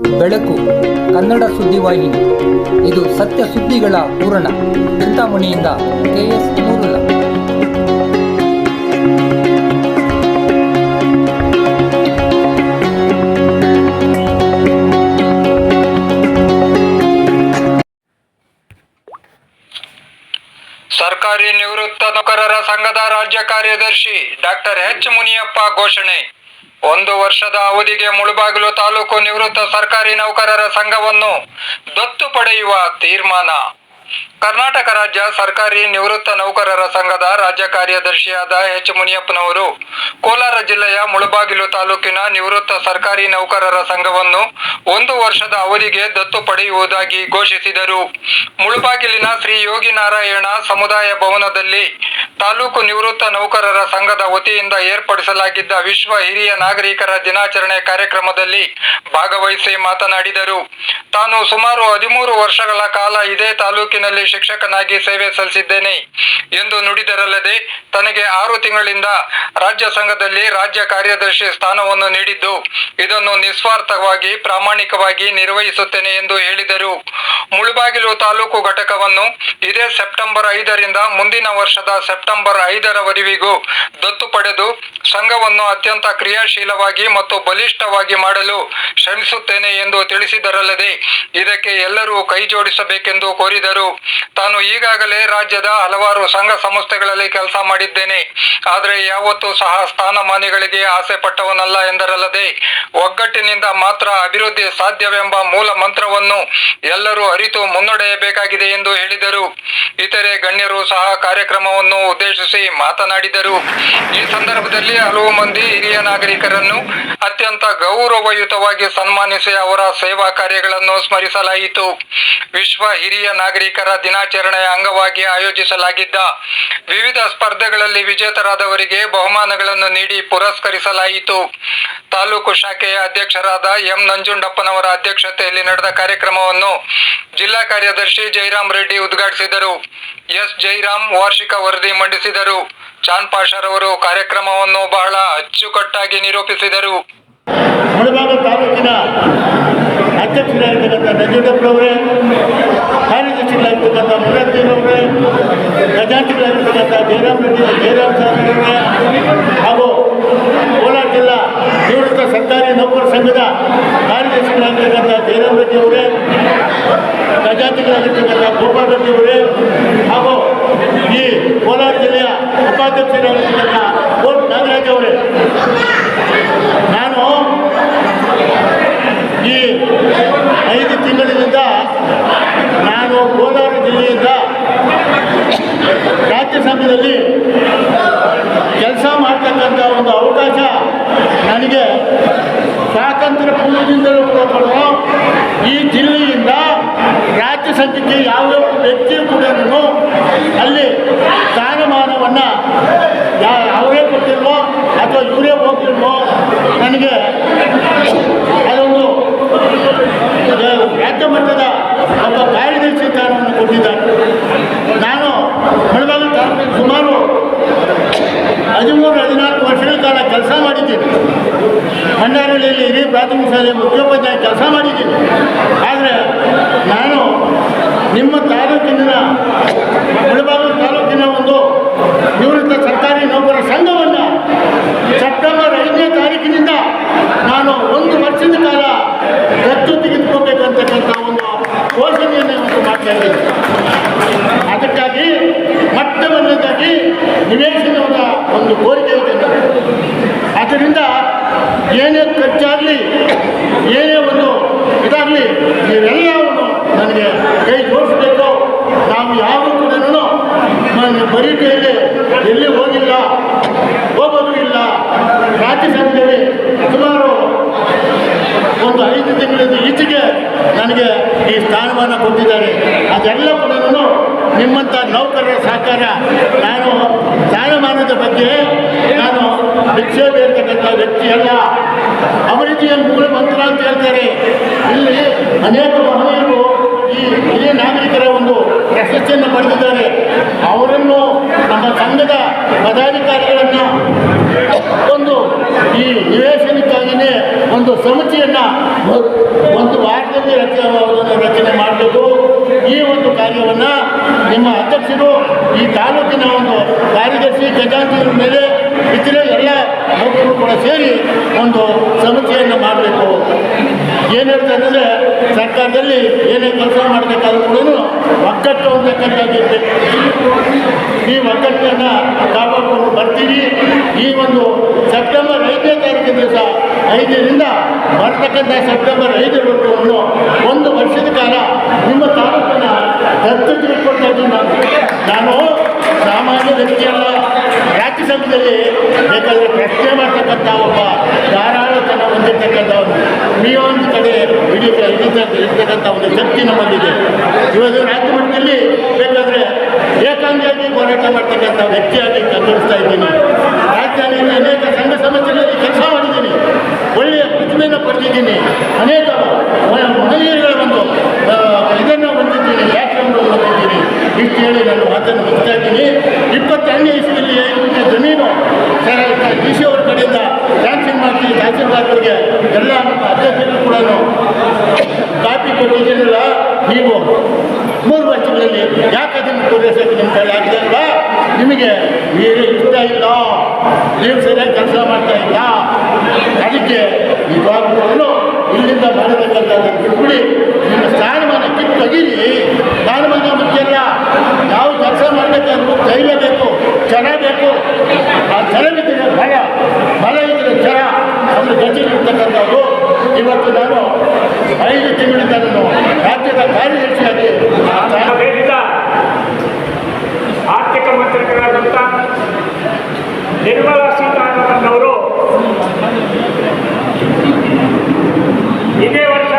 ಬೆಳಕು, ಕನ್ನಡ ಸುದ್ದಿವಾಹಿನಿ ಇದು ಸತ್ಯ ಸುದ್ದಿಗಳ ಪೂರಣ ಚಿಂತಾಮಣಿಯಿಂದ ಕೆಎಸ್ ಮೂರುಲ ಸರ್ಕಾರಿ ನಿವೃತ್ತ ನೌಕರರ ಸಂಘದ ರಾಜ್ಯ ಕಾರ್ಯದರ್ಶಿ ಡಾಕ್ಟರ್ ಎಚ್ ಮುನಿಯಪ್ಪ ಘೋಷಣೆ. ಒಂದು ವರ್ಷದ ಅವಧಿಗೆ ಮುಳುಬಾಗಿಲು ತಾಲೂಕು ನಿವೃತ್ತ ಸರ್ಕಾರಿ ನೌಕರರ ಸಂಘವನ್ನು ದತ್ತು ಪಡೆಯುವ ತೀರ್ಮಾನ. ಕರ್ನಾಟಕ ರಾಜ್ಯ ಸರ್ಕಾರಿ ನಿವೃತ್ತ ನೌಕರರ ಸಂಘದ ರಾಜ್ಯ ಕಾರ್ಯದರ್ಶಿಯಾದ ಎಚ್ ಮುನಿಯಪ್ಪನವರು ಕೋಲಾರ ಜಿಲ್ಲೆಯ ಮುಳಬಾಗಿಲು ತಾಲೂಕಿನ ನಿವೃತ್ತ ಸರ್ಕಾರಿ ನೌಕರರ ಸಂಘವನ್ನು ಒಂದು ವರ್ಷದ ಅವಧಿಗೆ ದತ್ತು ಪಡೆಯುವುದಾಗಿ ಘೋಷಿಸಿದರು. ಮುಳಬಾಗಿಲಿನ ಶ್ರೀ ಯೋಗಿ ನಾರಾಯಣ ಸಮುದಾಯ ಭವನದಲ್ಲಿ ತಾಲೂಕು ನಿವೃತ್ತ ನೌಕರರ ಸಂಘದ ವತಿಯಿಂದ ಏರ್ಪಡಿಸಲಾಗಿದ್ದ ವಿಶ್ವ ಹಿರಿಯ ನಾಗರಿಕರ ದಿನಾಚರಣೆ ಕಾರ್ಯಕ್ರಮದಲ್ಲಿ ಭಾಗವಹಿಸಿ ಮಾತನಾಡಿದರು. ತಾನು ಸುಮಾರು ಹದಿಮೂರು ವರ್ಷಗಳ ಕಾಲ ಇದೇ ತಾಲೂಕಿನಲ್ಲಿ ಶಿಕ್ಷಕನಾಗಿ ಸೇವೆ ಸಲ್ಲಿಸಿದ್ದೇನೆ ಎಂದು ನುಡಿದರಲ್ಲದೆ ತನಗೆ ಆರು ತಿಂಗಳಿಂದ ರಾಜ್ಯ ಸಂಘದಲ್ಲಿ ರಾಜ್ಯ ಕಾರ್ಯದರ್ಶಿ ಸ್ಥಾನವನ್ನು ನೀಡಿದ್ದು ಇದನ್ನು ನಿಸ್ವಾರ್ಥವಾಗಿ, ಪ್ರಾಮಾಣಿಕವಾಗಿ ನಿರ್ವಹಿಸುತ್ತೇನೆ ಎಂದು ಹೇಳಿದರು. ಮುಳುಬಾಗಿಲು ತಾಲೂಕು ಘಟಕವನ್ನು ಇದೇ ಸೆಪ್ಟೆಂಬರ್ ಐದರಿಂದ ಮುಂದಿನ ವರ್ಷದ ಸೆಪ್ಟೆಂಬರ್ ಐದರವರೆವಿಗೂ ದತ್ತು ಪಡೆದು ಸಂಘವನ್ನು ಅತ್ಯಂತ ಕ್ರಿಯಾಶೀಲವಾಗಿ ಮತ್ತು ಬಲಿಷ್ಠವಾಗಿ ಮಾಡಲು ಶ್ರಮಿಸುತ್ತೇನೆ ಎಂದು ತಿಳಿಸಿದರಲ್ಲದೆ ಇದಕ್ಕೆ ಎಲ್ಲರೂ ಕೈ ಜೋಡಿಸಬೇಕೆಂದು ಕೋರಿದರು. ತಾನು ಈಗಾಗಲೇ ರಾಜ್ಯದ ಹಲವಾರು ಸಂಘ ಸಂಸ್ಥೆಗಳಲ್ಲಿ ಕೆಲಸ ಮಾಡಿದ್ದೇನೆ. ಆದರೆ ಯಾವತ್ತೂ ಸಹ ಸ್ಥಾನಮಾನಿಗಳಿಗೆ ಆಸೆ ಪಟ್ಟವನಲ್ಲ ಎಂದರಲ್ಲದೆ ಒಗ್ಗಟ್ಟಿನಿಂದ ಮಾತ್ರ ಅಭಿವೃದ್ಧಿ ಸಾಧ್ಯವೆಂಬ ಮೂಲ ಮಂತ್ರವನ್ನು ಎಲ್ಲರೂ ಅರಿತು ಮುನ್ನಡೆಯಬೇಕಾಗಿದೆ ಎಂದು ಹೇಳಿದರು. ಇತರೆ ಗಣ್ಯರು ಸಹ ಕಾರ್ಯಕ್ರಮವನ್ನು ಉದ್ದೇಶಿಸಿ ಮಾತನಾಡಿದರು. ಈ ಸಂದರ್ಭದಲ್ಲಿ ಹಲವು ಮಂದಿ ಹಿರಿಯ ನಾಗರಿಕರನ್ನು ಅತ್ಯಂತ ಗೌರವಯುತವಾಗಿ ಸನ್ಮಾನಿಸಿ ಅವರ ಸೇವಾ ಕಾರ್ಯಗಳನ್ನು ಸ್ಮರಿಸಲಾಯಿತು. ವಿಶ್ವ ಹಿರಿಯ ನಾಗರಿಕರ ದಿನಾಚರಣೆಯ ಅಂಗವಾಗಿ ಆಯೋಜಿಸಲಾಗಿದ್ದ ವಿವಿಧ ಸ್ಪರ್ಧೆಗಳಲ್ಲಿ ವಿಜೇತರಾದವರಿಗೆ ಬಹುಮಾನಗಳನ್ನು ನೀಡಿ ಪುರಸ್ಕರಿಸಲಾಯಿತು. ತಾಲೂಕು ಶಾಖೆಯ ಅಧ್ಯಕ್ಷರಾದ ಎಂ ನಂಜುಂಡಪ್ಪನವರ ಅಧ್ಯಕ್ಷತೆಯಲ್ಲಿ ನಡೆದ ಕಾರ್ಯಕ್ರಮವನ್ನು ಜಿಲ್ಲಾ ಕಾರ್ಯದರ್ಶಿ ಜೈರಾಮ್ ರೆಡ್ಡಿ ಉದ್ಘಾಟಿಸಿದರು. ಎಸ್ ಜೈರಾಮ್ ವಾರ್ಷಿಕ ವರದಿ ಮಂಡಿಸಿದರು. ಚಾಂದ್ ಪಾಷರವರು ಕಾರ್ಯಕ್ರಮವನ್ನು ಬಹಳ ಅಚ್ಚುಕಟ್ಟಾಗಿ ನಿರೂಪಿಸಿದರು. ಮುಳಬಾಗ ತಾಲೂಕಿನ ಅಧ್ಯಕ್ಷರಾಗಿರ್ತಕ್ಕಂಥ ನಂಜುಂಡಪ್ಪನವರೇ ಕಾರ್ಯದರ್ಶಿಗಳಾಗಿರ್ತಕ್ಕಂಥ ಮುರತ್ತಿನವರೇ ಖಜಾಂಚಿಗಳಾಗಿರ್ತಕ್ಕಂಥ ಜಯರಾಮ್ ರೆಡ್ಡಿ, ಜಯರಾಮ್ ಸಾಗರವರೇ ಹಾಗೂ ಕೋಲಾರ ಜಿಲ್ಲಾ ನಿವೃತ್ತ ಸರ್ಕಾರಿ ನೌಕರ ಸಂಘದ ಕಾರ್ಯದರ್ಶಿಗಳಾಗಿರ್ತಕ್ಕಂಥ ಜಯರಾಮ್ ರೆಡ್ಡಿ ಅವರೇ ಖಜಾಂಚಿಗಳಾಗಿರ್ತಕ್ಕಂಥ ಗೋಪಾಲ್ ರೆಡ್ಡಿ ಅವರೇ ಹಾಗೂ ಈ ಕೋಲಾರ ಜಿಲ್ಲೆಯ ಉಪಾಧ್ಯಕ್ಷರಾಗಿರ್ತಕ್ಕಂಥ ಕೋಟ್ ನಾಗರಾಜ್ ಅವರೇ ನಾನು ಈ ಐದು ತಿಂಗಳಿನಿಂದ ನಾನು ಕೋಲಾರ ಜಿಲ್ಲೆಯಿಂದ ರಾಜ್ಯ ಸಂಘದಲ್ಲಿ ಕೆಲಸ ಮಾಡ್ತಕ್ಕಂಥ ಒಂದು ಅವಕಾಶ ನನಗೆ ಸ್ವಾತಂತ್ರ್ಯ ಪೂರ್ವದಿಂದಲೂ ಕೂಡ ಬರುವ ಈ ಜಿಲ್ಲೆಯಿಂದ ರಾಜ್ಯ ಸಂಘಕ್ಕೆ ಯಾವ್ಯಾವ ವ್ಯಕ್ತಿಯು ಕೂಡ ಅಲ್ಲಿ ಸ್ಥಾನಮಾನವನ್ನು ಅವರೇ ಕೊಟ್ಟಿಲ್ವೋ ಅಥವಾ ಇವರೇ ಹೋಗ್ತಿಲ್ವೋ ನನಗೆ ಅದೊಂದು ರಾಜ್ಯ ಮಟ್ಟದ ಒಬ್ಬ ಕಾರ್ಯದರ್ಶಿ ಸ್ಥಾನವನ್ನು ಕೊಟ್ಟಿದ್ದಾರೆ. ನಾನು ಬೆಳಗಾವಿ ತಾಲೂಕಿನ ಸುಮಾರು ಹದಿಮೂರು, ಹದಿನಾಲ್ಕು ವರ್ಷಗಳ ಕಾಲ ಕೆಲಸ ಮಾಡಿದ್ದೀನಿ. ಮಂಡಾರಳ್ಳಿಯಲ್ಲಿ ಇಡೀ ಪ್ರಾಥಮಿಕ ಶಾಲೆ ಮುಖ್ಯೋಪಾಧ್ಯಾಯ ಕೆಲಸ ಮಾಡಿದ್ದೀನಿ ಆದರೆ ನಾನು ನಿಮ್ಮ ತಾಲೂಕಿನ ಮುಳಬಾಗಿಲು ತಾಲೂಕಿನ ಒಂದು ನಿವೃತ್ತ ಸರ್ಕಾರಿ ನೌಕರ ಸಂಘವನ್ನು ಸೆಪ್ಟೆಂಬರ್ ಐದನೇ ತಾರೀಕಿನಿಂದ ನಾನು ಒಂದು ವರ್ಷದ ಕಾಲ ದತ್ತು ತೆಗೆದುಕೋಬೇಕಂತಕ್ಕಂಥ ಒಂದು ಘೋಷಣೆಯನ್ನು ಇವತ್ತು ಮಾಡ್ತಾ ಅದಕ್ಕಾಗಿ ಮತ್ತೆ ನಿವೇಶನದ ಒಂದು ಕೋರಿಕೆ ಇದೆ. ಅದರಿಂದ ಏನೇ ಖರ್ಚಾಗಲಿ, ಏನೇ ಒಂದು ಇದಾಗಲಿ, ನೀವೆಲ್ಲವನ್ನು ನನಗೆ ಕೈ ಜೋಡಿಸಬೇಕು. ನಾವು ಯಾವ ಕೂಡ ನಾನು ಬರೀ ಕೈಯಲ್ಲಿ ಎಲ್ಲಿ ಹೋಗಿಲ್ಲ? ಹೋಗೋದು ಇಲ್ಲ. ರಾಜ್ಯ ಸುಮಾರು ಒಂದು ಐದು ತಿಂಗಳಿಂದ ಈಚೆಗೆ ನನಗೆ ಈ ಸ್ಥಾನಮಾನ ಕೊಟ್ಟಿದ್ದಾರೆ. ಅದೆಲ್ಲ ಕೂಡ ನಿಮ್ಮಂಥ ನೌಕರರ ಸಹಕಾರ ನಾನು ಸ್ಥಾನಮಾನದ ಬಗ್ಗೆ ನಾನು ವಿಕ್ಷೇಪ ಇರ್ತಕ್ಕಂಥ ವ್ಯಕ್ತಿ ಅಲ್ಲ ಅಭಿವೃದ್ಧಿಯ ಮೂಲ ಮಂತ್ರ ಅಂತ ಹೇಳ್ತಾರೆ. ಇಲ್ಲಿ ಅನೇಕ ಮಹನೀಯರು ಈ ಹಿರಿಯ ನಾಗರಿಕರ ಒಂದು ಪ್ರಶಸ್ತಿಯನ್ನು ಪಡೆದಿದ್ದಾರೆ. ಅವರನ್ನು ನಮ್ಮ ಸಂಘದ ಪದಾಧಿಕಾರಿಗಳನ್ನು ಒಂದು ಈ ನಿವೇಶನಕ್ಕಾಗಿಯೇ ಒಂದು ಸಮಿತಿಯನ್ನು ಒಂದು ವಾರದಲ್ಲಿ ರಚನೆ ರಚನೆ ಮಾಡಬೇಕು. ಈ ಒಂದು ಕಾರ್ಯವನ್ನು ನಿಮ್ಮ ಅಧ್ಯಕ್ಷರು ಈ ತಾಲೂಕಿನ ಒಂದು ಕಾರ್ಯದರ್ಶಿ ಖಜಾಂಚಿಗಳ ಮೇಲೆ ಇತರ ಎಲ್ಲ ನೌಕರರು ಕೂಡ ಸೇರಿ ಒಂದು ಸಮಿತಿಯನ್ನು ಮಾಡಬೇಕು ಏನು ಹೇಳ್ತಾರೆ ಸರ್ಕಾರದಲ್ಲಿ ಏನೇ ಕೆಲಸ ಮಾಡಬೇಕಾದ್ರೂ ಕೂಡ ಒಗ್ಗಟ್ಟು ಅಂತಕ್ಕಂಥದ್ದಿರಬೇಕು ಈ ಒಗ್ಗಟ್ಟನ್ನು ಕಾಪಾಡಿಕೊಂಡು ಬರ್ತೀವಿ ಈ ಒಂದು ಸೆಪ್ಟೆಂಬರ್ ಐದನೇ ತಾರೀಕಿನ ದಿವಸ ಐದರಿಂದ ಬರ್ತಕ್ಕಂಥ ಸೆಪ್ಟೆಂಬರ್ ಐದರವರೆಗೂ ಒಂದು ವರ್ಷದ ಕಾಲ ನಿಮ್ಮ ತಾಲೂಕನ್ನು ದತ್ತು ತಿಳ್ಕೊಳ್ತಾ ಇದ್ದೀನಿ ನಾನು ನಾನು ಸಾಮಾನ್ಯ ವ್ಯಕ್ತಿಯಲ್ಲ ರಾಜ್ಯ ಸಂಘದಲ್ಲಿ ಬೇಕಾದರೆ ಪ್ರಶ್ನೆ ಮಾಡ್ತಕ್ಕಂಥ ಒಬ್ಬ ಧಾರಾಳತನ ಹೊಂದಿರ್ತಕ್ಕಂಥವನು ಒಂದು ಕಡೆ ಹಿಡಿತ ಇರ್ತಕ್ಕಂಥ ಒಂದು ಶಕ್ತಿ ನಮ್ಮಲ್ಲಿದೆ ಇವತ್ತು ರಾಜ್ಯ ಮಟ್ಟದಲ್ಲಿ ಬೇಕಾದರೆ ಏಕಾಂಗಿಯಾಗಿ ಹೋರಾಟ ಮಾಡ್ತಕ್ಕಂಥ ವ್ಯಕ್ತಿಯಾಗಿ ಕಂಡುಹಿಡಿಸ್ತಾ ಇದ್ದೀನಿ ರಾಜಧಾನಿಯಲ್ಲಿ ಅನೇಕ ಸಂಘ ಸಂಸ್ಥೆಗಳಲ್ಲಿ ಕೆಲಸ ಮಾಡಿದ್ದೀನಿ ಪ್ರತಿಭೆಯನ್ನು ಪಡೆದಿದ್ದೀನಿ ಅನೇಕ ಮಹಿಳೆಯರ ಒಂದು ಇದನ್ನು ಹೊಂದಿದ್ದೀನಿ ವ್ಯಾಖ್ಯಾನವನ್ನು ಹೊಂದಿದ್ದೀನಿ ಇಷ್ಟು ಹೇಳಿ ನಾನು ಮಾತನ್ನು ಮುಗಿಸ್ತಾ ಇದ್ದೀನಿ. ಇಪ್ಪತ್ತೆರಡನೇ ಇಸ್ವಿಯಲ್ಲಿ ಜಮೀನು ಸರ್ ಡಿ ಸಿ ಅವ್ರ ಕಡೆಯಿಂದ ಸ್ಯಾಂಕ್ಷನ್ ಮಾಡ್ತೀನಿ ತಹಸೀಲ್ದಾರ್ಗಳಿಗೆ ಎಲ್ಲ ನಮ್ಮ ಅಧ್ಯಕ್ಷರು ಕೂಡ ಕಾಪಿ ಕೊಟ್ಟಿದ್ದೀನಲ್ಲ, ನೀವು ಮೂರು ವರ್ಷಗಳಲ್ಲಿ ಯಾಕೆ ಅದನ್ನು ಪೂರೈಸೋಕೆ ನಿಮ್ಮ ಕಡೆ ಆಗ್ತಾ ಇಲ್ವಾ ನಿಮಗೆ ಏನು ಇಷ್ಟ ಇಲ್ಲ. ನೀವು ಸರಿಯಾಗಿ ಕೆಲಸ ಮಾಡ್ತಾ ಇಲ್ಲ. ಅದಕ್ಕೆ ನಿಜವಾಗ್ಲೂ ಇಲ್ಲಿಂದ ಮಾಡಬೇಕಂತ ಬಿಟ್ಬಿಡಿ ನಿಮ್ಮ ಸ್ಥಾನಮಾನ ಕಿತ್ತೊಗಿರಿ ಸ್ಥಾನಮಾನ ಮುಖ್ಯಲ್ಲ. ನಾವು ಕೆಲಸ ಮಾಡಬೇಕಾದ್ರೂ ಧೈರ್ಯ ಬೇಕು ಜನ ಬೇಕು. ಆ ಛಲವಿದ್ದರೆ ಭಯ ಬಲ ಇದ್ದರೆ ಛಲ ಅದು ಗತಿಲಿರ್ತಕ್ಕಂಥದ್ದು ಇವತ್ತು ನಾನು ಐದು ತಿಂಗಳಿಂದ ನಾನು ರಾಜ್ಯದ ಕಾರ್ಯದರ್ಶಿಯಾಗಿ ಆ ಸ್ಥಾನ ದೇಶದ ಆರ್ಥಿಕ ಮಂತ್ರಿಗಳಾದಂಥ ನಿರ್ಮಲಾ ಸೀತಾರಾಮನ್ ಅವರು ಇದೇ ವರ್ಷ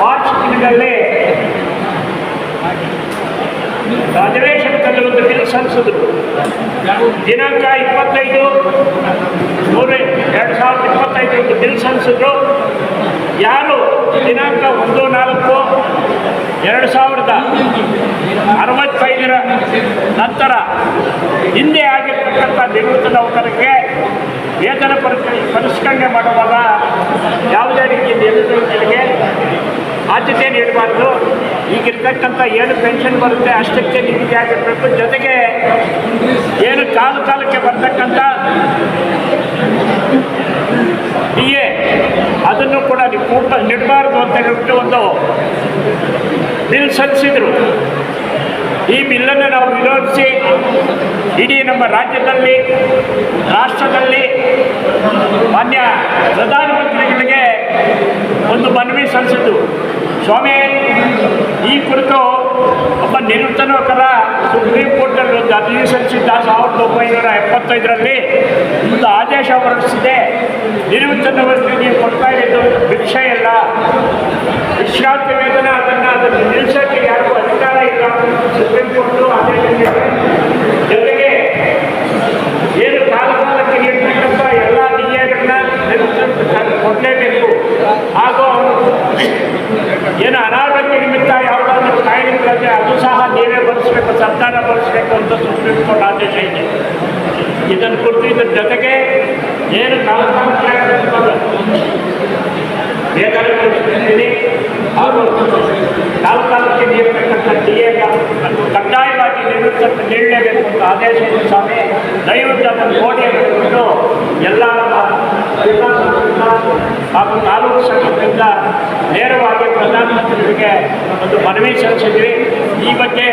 ಮಾರ್ಚ್ ತಿಂಗಳಲ್ಲಿ ಅಧಿವೇಶನದಲ್ಲಿ ಒಂದು ಬಿಲ್ ಸಲ್ಲಿಸಿದ್ರು ದಿನಾಂಕ ಇಪ್ಪತ್ತೈದು, ಮೂರು, ಎರಡು ಸಾವಿರದ ಇಪ್ಪತ್ತೈದು ಅಂತ ಬಿಲ್ ಸಲ್ಲಿಸಿದ್ರು. ಯಾರು ದಿನಾಂಕ ಒಂದು, ನಾಲ್ಕು, ಎರಡು ಸಾವಿರದ ಅರವತ್ತೈದರ ನಂತರ ಹಿಂದೆ ಆಗಿರ್ತಕ್ಕಂಥ ನಿವೃತ್ತ ನೌಕರರಿಗೆ ವೇತನ ಪರಿಸ್ಥಿತಿ ಪರಿಷ್ಕರಣೆ ಮಾಡುವಾಗ ಯಾವುದೇ ರೀತಿಯ ನಿವೃತ್ತರಿಗೆ ಆದ್ಯತೆ ನೀಡಬಾರ್ದು. ಈಗಿರ್ತಕ್ಕಂಥ ಏನು ಪೆನ್ಷನ್ ಬರುತ್ತೆ, ಅಷ್ಟಕ್ಕೆ ನಿಗದಿ ಆಗಿರಬೇಕು ಜೊತೆಗೆ ಏನು ಕಾಲು ಕಾಲಕ್ಕೆ ಬರ್ತಕ್ಕಂಥ ಡಿ ಎ ಅದನ್ನು ಕೂಡ ನೀವು ಪೂರ್ತ ನೀಡಬಾರ್ದು ಅಂತ ಹೇಳ್ಬಿಟ್ಟು ಒಂದು ಬಿಲ್ ಸಲ್ಲಿಸಿದ್ರು. ಈ ಬಿಲ್ಲನ್ನು ನಾವು ವಿರೋಧಿಸಿ ಇಡೀ ನಮ್ಮ ರಾಜ್ಯದಲ್ಲಿ, ರಾಷ್ಟ್ರದಲ್ಲಿ ಮಾನ್ಯ ಪ್ರಧಾನಮಂತ್ರಿಗಳಿಗೆ ಒಂದು ಮನವಿ ಸಲ್ಲಿಸಿದ್ದು ಸ್ವಾಮಿ, ಈ ಕುರಿತು ಒಬ್ಬ ನಿವೃತ್ತ ನೌಕರ ಸುಪ್ರೀಂ ಕೋರ್ಟಲ್ಲಿ ಒಂದು ಅರ್ಜಿ ಸಲ್ಲಿಸಿದ್ದ ಸಾವಿರದ ಒಂಬೈನೂರ ಎಪ್ಪತ್ತೈದರಲ್ಲಿ ಒಂದು ಆದೇಶ ಹೊರಡಿಸಿದೆ. ನಿವೃತ್ತ ನೌಕರಿಗೆ ನೀವು ಕೊಡ್ತಾ ಇರೋದು ಭಿಕ್ಷೆ ಇಲ್ಲ ವಿಶ್ರಾಂತಿ ವೇತನ, ಅದನ್ನು ಅದನ್ನು ನಿಲ್ಲಿಸೋಕ್ಕೆ ಯಾರಿಗೂ ಅಧಿಕಾರ ಇಲ್ಲ. ಸುಪ್ರೀಂ ಕೋರ್ಟು ಆದೇಶ ಜೊತೆಗೆ ಏನು ಕಾಲ ಕಾಲಕ್ಕೆ ನೀಡ್ತಕ್ಕಂಥ ಎಲ್ಲ ಡಿ ಎಗಳನ್ನ ಕೊಡಲೇಬೇಕು. ಹಾಗೂ ಅವರು ಏನು ಅನಾರೋಗ್ಯ ನಿಮಿತ್ತ ಯಾವುದಾದ್ರೂ ಕಾಯಿಲೆಗಳಿದ್ರೆ ಅದು ಸಹ ನೀವೇ ಬರೆಸ್ಬೇಕು ಸರ್ಕಾರ ಬರೆಸ್ಬೇಕು ಅಂತ ಸುಪ್ರೀಂ ಕೋರ್ಟ್ ಆದೇಶ ಇದೆ. ಇದನ್ನು ಕುರಿತು ಇದ್ರ ಜೊತೆಗೆ ಏನು ಬೇಕಾದ್ರೆ ಅವರು ಕಾಲಕ್ಕೆ ನೀಡತಕ್ಕಂಥ ಡಿ ಎ ಕಡ್ಡಾಯವಾಗಿ ನಿವೃತ್ತ ನೀಡಲೇಬೇಕು ಅಂತ ಆದೇಶ ಇದೆ ಸ್ವಾಮಿ ದಯವಿಟ್ಟು ಅದನ್ನು ಕೋಟೆಯನ್ನು ಎಲ್ಲ ಹಾಗೂ ತಾಲೂಕು ಸಂಘದಿಂದ ನೇರವಾಗಿ ಪ್ರಧಾನಮಂತ್ರಿಗಳಿಗೆ ಒಂದು ಮನವಿ ಸಲ್ಲಿಸಿದ್ವಿ ಈ ಬಗ್ಗೆ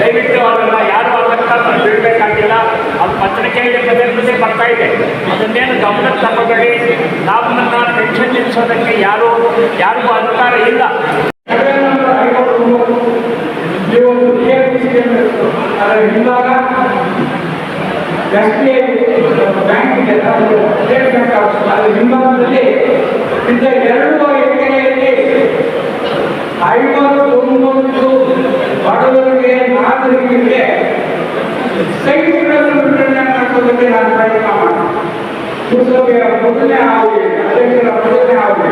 ದಯವಿಟ್ಟು ಅದನ್ನು ಯಾರು ಅದಕ್ಕೆ ಬಿಡಬೇಕಾಗಿಲ್ಲ ಅದು ಪತ್ರಿಕೆಯಲ್ಲಿ ಪದೇ ಪದೇ ಬರ್ತಾ ಇದೆ. ಅದನ್ನೇನು ಗಮನಕ್ಕೆ ತಗೊಳ್ಳಿ ನಮ್ಮನ್ನು ಪೆನ್ಷನ್ ನಿಲ್ಲಿಸೋದಕ್ಕೆ ಯಾರು, ಯಾರಿಗೂ ಅಧಿಕಾರ ಇಲ್ಲ. ಅದರ ಹಿಂಭಾಗ ಎಸ್ ಐ ಬ್ಯಾಂಕ್ ಆಫ್ ಅದರ ಹಿಂಭಾಗದಲ್ಲಿ ಇಂಥ ಎರಡು ಎಕರೆಯಲ್ಲಿ ಬಡವರಿಗೆ ನಾಗರಿಕರಿಗೆ ಸೈಟ್ಗಳನ್ನು ವಿತರಣೆ ಮಾಡೋದಕ್ಕೆ ನಾನು ಪ್ರಯತ್ನ ಮಾಡಿ ಪುರಸಭೆಯ ಮೊದಲನೇ ಆವಧಿ ಅಧ್ಯಕ್ಷರ ಮೊದಲನೇ ಆವಧಿ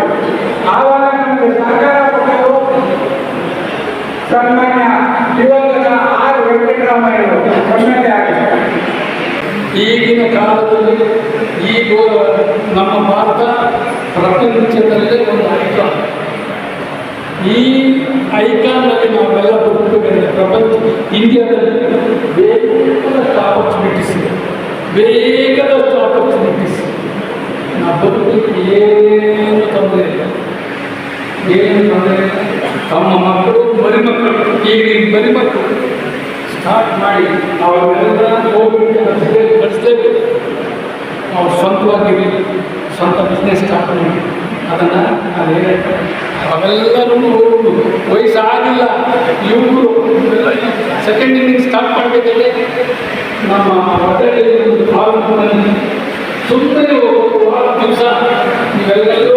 ಆವಾಗ ನಮಗೆ ಸರ್ಕಾರ ಕೊಟ್ಟರು ಸನ್ಮಾನ್ಯ ದಿವಂಗತ ಆರ್ ವೆಂಕಟರಾಮಯ್ಯರು ಎ ಆಗಿದ್ದಾರೆ. ಈಗಿನ ಕಾಲದಲ್ಲಿ ಈ ಗೌರವ ನಮ್ಮ ಭಾರತ ಪ್ರಪಂಚದಲ್ಲೇ ಒಂದು ಐಕಾನ್ ಈ ಐಕಾನ್ನಲ್ಲಿ ನಾವೆಲ್ಲ ಬದುಕಬೇಕಾದ್ರೆ ಪ್ರಪಂಚ ಇಂಡಿಯಾದಲ್ಲಿ ಬೇಕಾದಷ್ಟು ಆಪರ್ಚುನಿಟೀಸ್ ಇದೆ ಬೇಕಾದಷ್ಟು ಆಪರ್ಚುನಿಟೀಸ್ ನಾವು ಬದುಕಲಿಕ್ಕೆ ಏನು ತೊಂದರೆ ಇಲ್ಲ ಏನು ತೊಂದರೆ ಇಲ್ಲ ತಮ್ಮ ಮಕ್ಕಳು ಮರಿಮಕ್ಕಳು ಈಗ ಈ ಮರಿಮಕ್ಕಳು ಸ್ಟಾರ್ಟ್ ಮಾಡಿ ಅವರೆಲ್ಲ ಹೋಗ್ಬಿಟ್ಟು ಕಳಿಸ್ಲೇಬೇಕು. ನಾವು ಸ್ವಂತವಾಗಿ ಸ್ವಂತ ಬಿಸ್ನೆಸ್ ಸ್ಟಾರ್ಟ್ ಮಾಡಿ. ಅದನ್ನು ನಾನು ಹೇಳಿದೆ ಅವೆಲ್ಲರೂ ವಯಸ್ಸಾಗಿಲ್ಲ, ಇವರು ಸೆಕೆಂಡ್ ಇನ್ನಿಂಗ್ ಸ್ಟಾರ್ಟ್ ಮಾಡಬೇಕಂದ್ರೆ ನಮ್ಮ ಹೊಟ್ಟೆಯಲ್ಲಿ ಒಂದು ಸುಮ್ಮನೆ ವಾರ ದಿವಸ ನೀವೆಲ್ಲರೂ